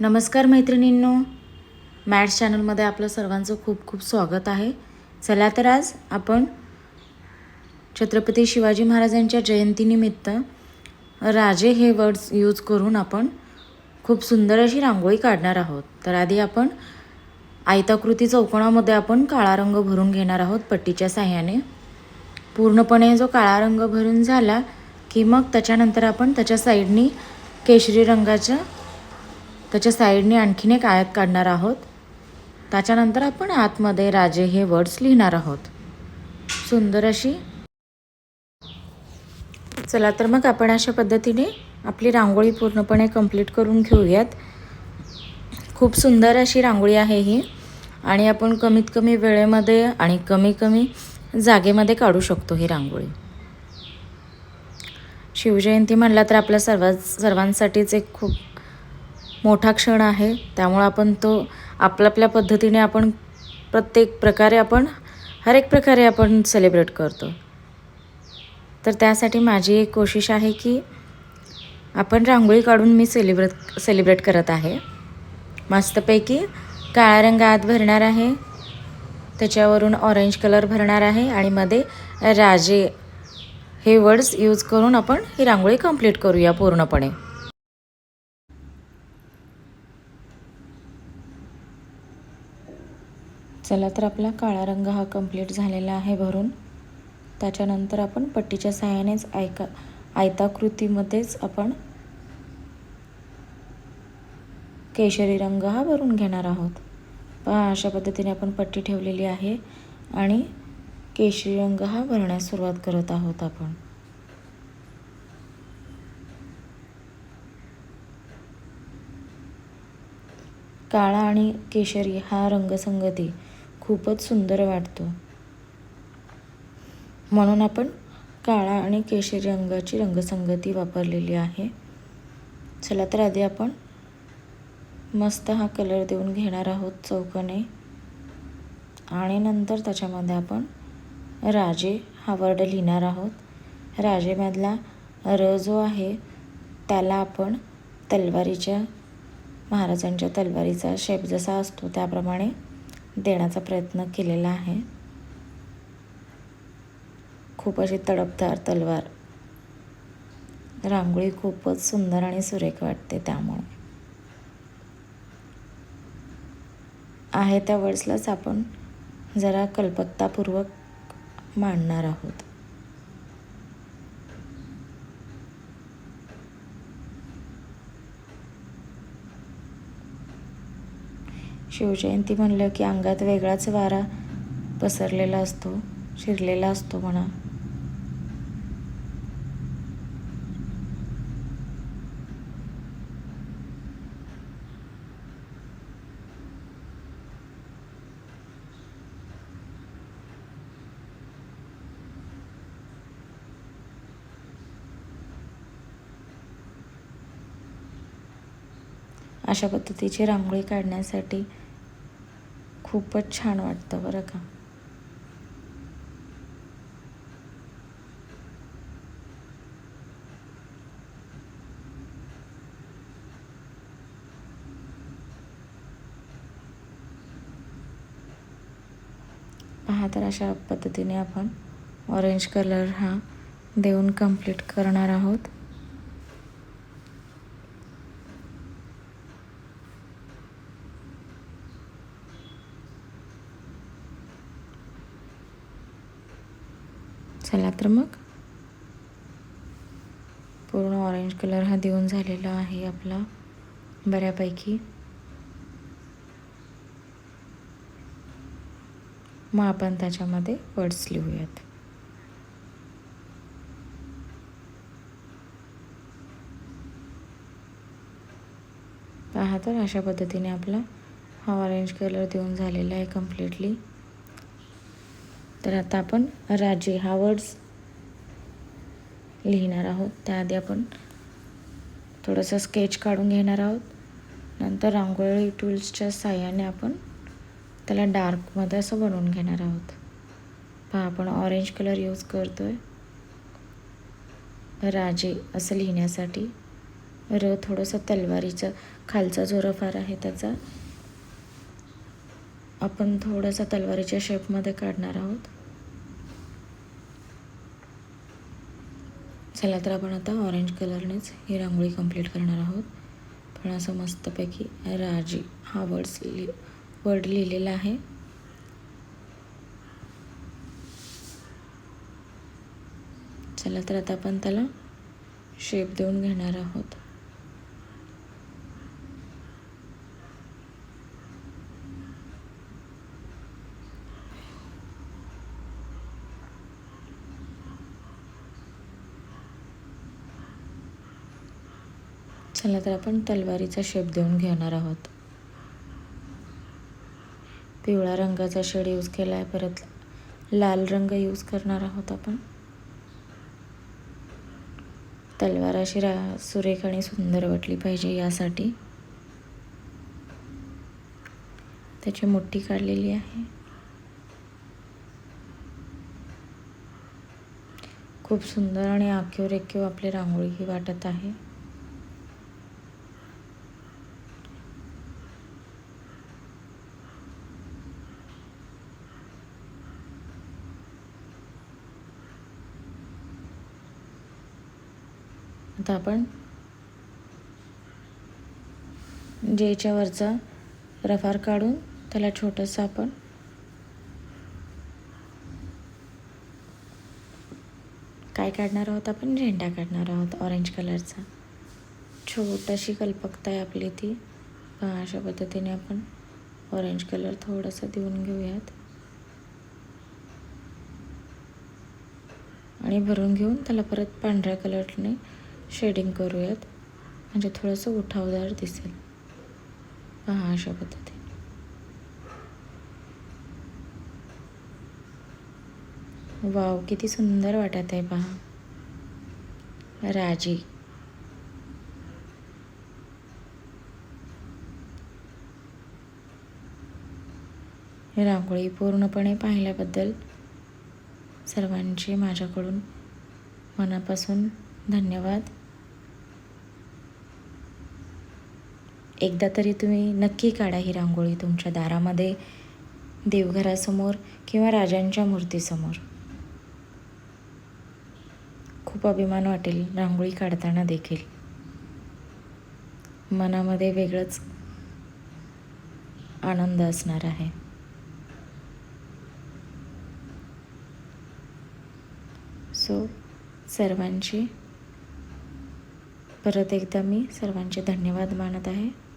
नमस्कार मैत्रिणींनो. मॅट्स चॅनलमध्ये आपलं सर्वांचं खूप खूप स्वागत आहे. चला तर आज आपण छत्रपती शिवाजी महाराजांच्या जयंतीनिमित्त राजे हे वर्ड्स यूज करून आपण खूप सुंदर अशी रांगोळी काढणार आहोत. तर आधी आपण आयताकृती चौकोनामध्ये आपण काळा रंग भरून घेणार आहोत पट्टीच्या साह्याने. पूर्णपणे जो काळा रंग भरून झाला की मग त्याच्यानंतर आपण त्याच्या साईडनी केशरी रंगाच्या त्याच्या साईडने आणखीन एक आयात काढणार आहोत. त्याच्यानंतर आपण आतमध्ये राजे हे वर्ड्स लिहिणार आहोत. सुंदर अशी. चला तर मग आपण अशा पद्धतीने आपली रांगोळी पूर्णपणे कंप्लीट करून घेऊयात. खूप सुंदर अशी रांगोळी आहे ही. आणि आपण कमीत कमी वेळेमध्ये आणि कमी कमी जागेमध्ये काढू शकतो ही रांगोळी. शिवजयंती म्हणला तर आपल्या सर्वां सर्वांसाठीच एक खूप मोठा क्षण आहे. त्यामुळं आपण तो आपल्या आपल्या पद्धतीने आपण प्रत्येक प्रकारे आपण हर एक प्रकारे आपण सेलिब्रेट करतो. तर त्यासाठी माझी एक कोशिश आहे की आपण रांगोळी काढून मी सेलिब्रेट सेलिब्रेट करत आहे. मस्तपैकी काळा रंग आत भरणार आहे. त्याच्यावरून ऑरेंज कलर भरणार आहे आणि मध्ये राजे हे वर्ड्स यूज करून आपण ही रांगोळी कंप्लीट करूया पूर्णपणे. चला तर आपला काळा रंग हा कंप्लीट झालेला आहे भरून. त्याच्यानंतर आपण पट्टीच्या सहाय्यानेच ऐका आयताकृतीमध्येच आपण केशरी रंग हा भरून घेणार आहोत. पहा अशा पद्धतीने आपण पट्टी ठेवलेली आहे आणि केशरी रंग हा भरण्यास सुरुवात करत आहोत आपण. काळा आणि केशरी हा रंगसंगती खूपच सुंदर वाटतो. म्हणून आपण काळा आणि केशरी रंगाची रंगसंगती वापरलेली आहे. चला तर आधी आपण मस्त हा कलर देऊन घेणार आहोत चौकने. आणि नंतर त्याच्यामध्ये आपण राजे हा वर्ड लिहिणार आहोत. राजेमधला र जो आहे त्याला आपण तलवारीच्या महाराजांच्या तलवारीचा शेप जसा असतो त्याप्रमाणे देण्याचा प्रयत्न केलेला आहे. खूप अशी तडपदार तलवार. रांगोळी खूपच सुंदर आणि सुरेख वाटते त्यामुळे. आहे त्या वर्ड्सलाच आपण जरा कल्पकतापूर्वक मांडणार आहोत. शिवजयंती म्हणलं की अंगात वेगळाच वारा पसरलेला असतो शिरलेला असतो म्हणा. अशा पद्धतीची रांगोळी काढण्यासाठी खूपच छान वाटतं बरं का. पहा तर अशा पद्धतीने आपण ऑरेंज कलर हा देऊन कंप्लीट करणार आहोत. चला तर मग. पूर्ण ऑरेंज कलर हा देऊन झालेला आहे आपला बऱ्यापैकी. मग आपण त्याच्यामध्ये वर्ड्स लिहूयात. पहा तर अशा पद्धतीने आपला हा ऑरेंज कलर देऊन झालेला आहे कम्प्लिटली तर आता आपण राजे हा वर्ड्स लिहिणार आहोत. त्याआधी आपण थोडंसं स्केच काढून घेणार आहोत. नंतर रांगोळी टूल्सच्या साह्याने आपण त्याला डार्कमध्ये असं बनवून घेणार आहोत. पहा आपण ऑरेंज कलर यूज करतो आहे राजे असं लिहिण्यासाठी र थोडंसं तलवारीचा खालचा जो रफार आहे त्याचा आपण थोडासा तलवारीच्या शेपमध्ये काढणार आहोत. चला तर आपण आता ऑरेंज कलरनेच ही रांगोळी कंप्लीट करणार आहोत. पण असं मस्तपैकी राजी हा वर्ड्स लि वर्ड लिहिलेला आहे. चला तर आता आपण त्याला शेप देऊन घेणार आहोत. चला तर आपण तलवारीचा शेप देऊन घेणार आहोत. पिवळा रंगाचा शेड यूज केला आहे परत लाल रंग यूज करणार आहोत आपण. तलवार अशी रा सुरेख आणि सुंदर वाटली पाहिजे यासाठी. त्याची मोठी काढलेली आहे. खूप सुंदर आणि आखीव रेखीव आपली रांगोळी ही वाटत आहे. आता आपण जेच्या वरचा रफार काढून त्याला छोटंसं आपण काय काढणार आहोत आपण? झेंडा काढणार आहोत ऑरेंज कलरचा छोटीशी कल्पकता आहे आपली ती. अशा पद्धतीने आपण ऑरेंज कलर थोडासा देऊन घेऊयात. आणि भरून घेऊन त्याला परत पांढऱ्या कलरने शेडिंग करूयात. म्हणजे थोडंसं उठावदार दिसेल. पहा अशा पद्धतीने. वाव किती सुंदर वाटत आहे पहा. राजी. रांगोळी पूर्णपणे पाहिल्याबद्दल सर्वांचे माझ्याकडून मनापासून धन्यवाद. एकदा तरी तुम्ही नक्की काढा ही रांगोळी तुमच्या दारामध्ये देवघरासमोर किंवा राजांच्या मूर्तीसमोर. खूप अभिमान वाटेल रांगोळी काढताना देखील. मनामध्ये वेगळंच आनंद असणार आहे. सो सर्वांची परत एकदा मी सर्वांचे धन्यवाद मानत आहे.